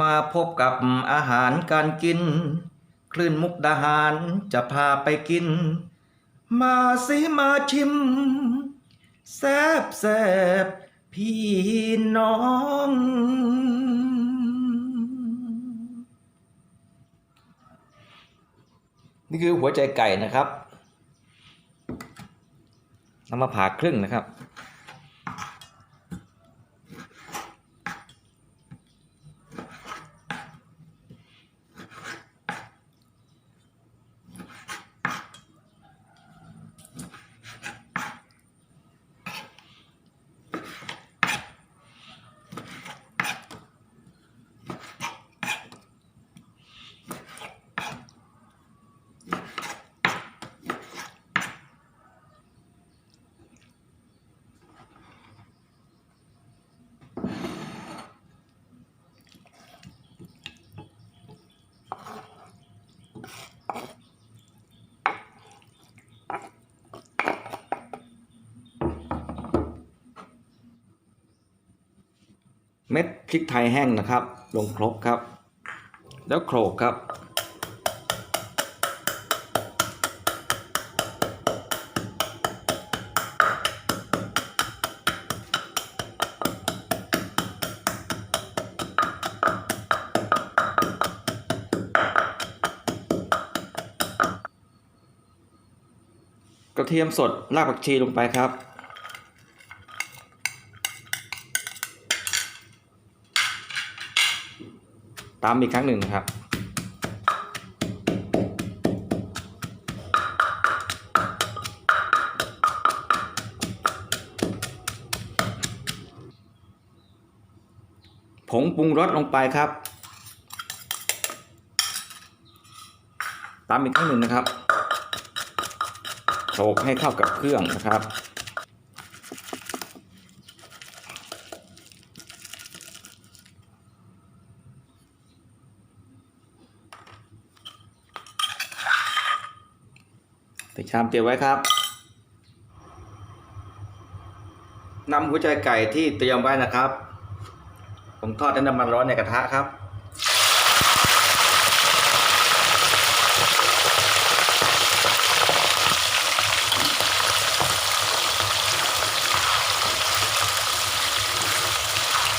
มาพบกับอาหารการกิน คลื่นมุกดาหารจะพาไปกิน มาสิมาชิม แซบแซบพี่น้อง นี่คือหัวใจไก่นะครับนำมาผ่าครึ่งนะครับ เม็ดพริกไทยแห้งนะครับ ลงครบครับ แล้วโขลกครับ กระเทียมสดรากผักชีลงไปครับ ตามอีกครั้งหนึ่งนะครับ ผงปรุงรสลงไปครับ ตามอีกครั้งหนึ่งนะครับโขลกให้เข้ากับเครื่องนะครับ ใส่ชามเตรียมไว้ครับนำหัวใจไก่ที่เตรียมไว้นะครับ ผมทอดในน้ำมันร้อนในกระทะครับ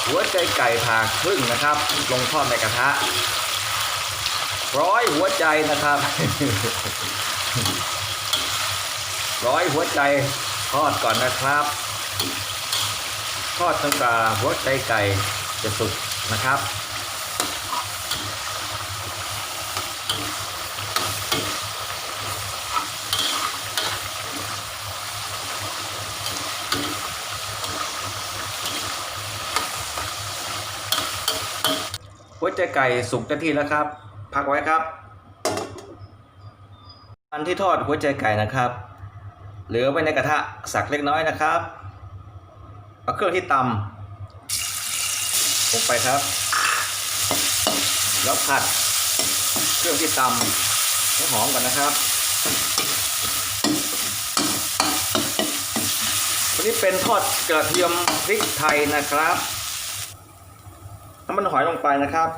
หัวใจไก่ผ่าครึ่งนะครับ ลงทอดในกระทะ ร้อยหัวใจนะครับ ร้อยหัวใจทอดก่อนนะครับ ทอดจนกว่าหัวใจไก่จะสุกนะครับ หัวใจไก่สุกเต็มที่แล้วครับ พักไว้ครับ อันที่ทอดหัวใจไก่นะครับ เหลือไว้ในกระทะสักเล็กน้อยนะครับ เอาเครื่องที่ตำลงไปครับ แล้วผัดเครื่องที่ตำให้หอมก่อนนะครับวันนี้เป็นทอดกระเทียมพริกไทยนะครับน้ำมันหอยลงไปนะครับ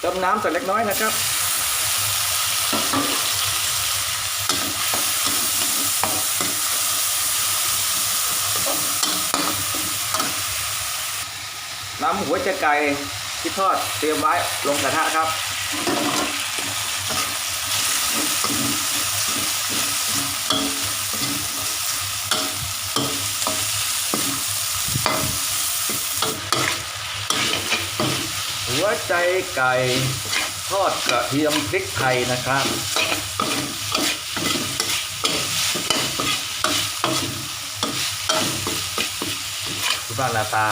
เติมน้ำสักเล็กน้อยนะครับ น้ำหัวใจไก่ที่ทอดเตรียมไว้ลงกระทะครับ หัวใจไก่ทอดกระเทียมพริกไทยนะครับดูบ้านนาตา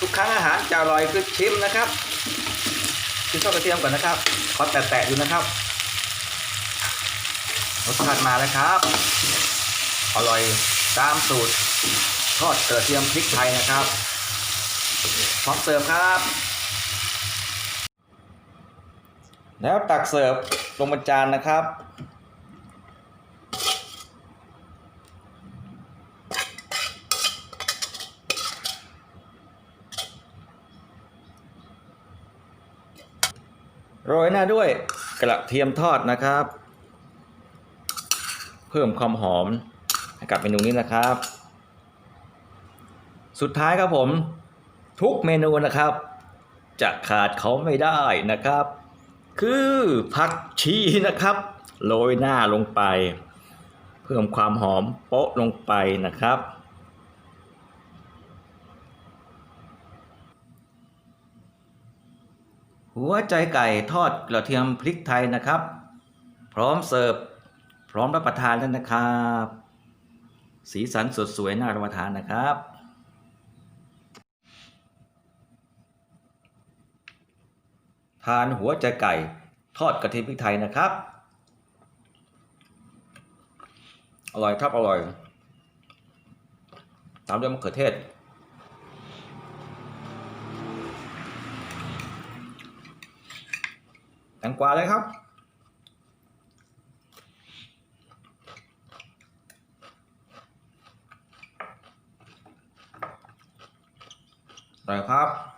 ทุกครั้งอาหารจะอร่อยคือชิมนะครับชิมทอดกระเทียมก่อนนะครับ ขอแตะๆอยู่นะครับรสชาติมาแล้วครับ อร่อยตามสูตรทอดกระเทียมพริกไทยนะครับ พร้อมเสิร์ฟครับแล้วตักเสิร์ฟลงบนจานนะครับ โรยหน้าด้วยกระเทียมทอดนะครับ เพิ่มความหอมให้กับเมนูนี้นะครับ สุดท้ายครับผม ทุกเมนูนะครับ จะขาดเขาไม่ได้นะครับ คือผักชีนะครับโรยหน้าลงไป เพิ่มความหอมโปะลงไปนะครับ หัวใจไก่ทอดกระเทียมพริกไทยนะครับ พร้อมเสิร์ฟพร้อมรับประทานแล้วนะครับ สีสันสดสวยน่ารับประทานนะครับ ทานหัวใจไก่ ทอดกระเทียมพริกไทยนะครับ อร่อยครับอร่อย ตามด้วยมะเขือเทศ แตงกวาเลยครับอร่อยครับ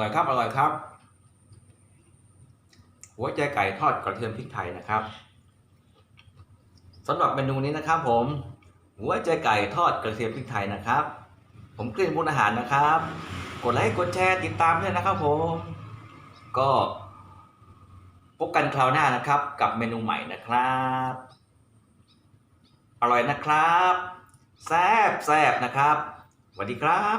ร่อยครับอร่อยครับ หัวใจไก่ทอดกระเทียมพริกไทยนะครับสำหรับเมนูนี้นะครับ ผม หัวใจไก่ทอดกระเทียมพริกไทยนะครับ ผมกลิ่นบุญอาหารนะครับ กดไลค์กดแชร์ติดตามด้วยนะครับผม ก็พบกันคราวหน้านะครับ กับเมนูใหม่นะครับ อร่อยนะครับ แซ่บแซ่บนะครับสวัสดีครับ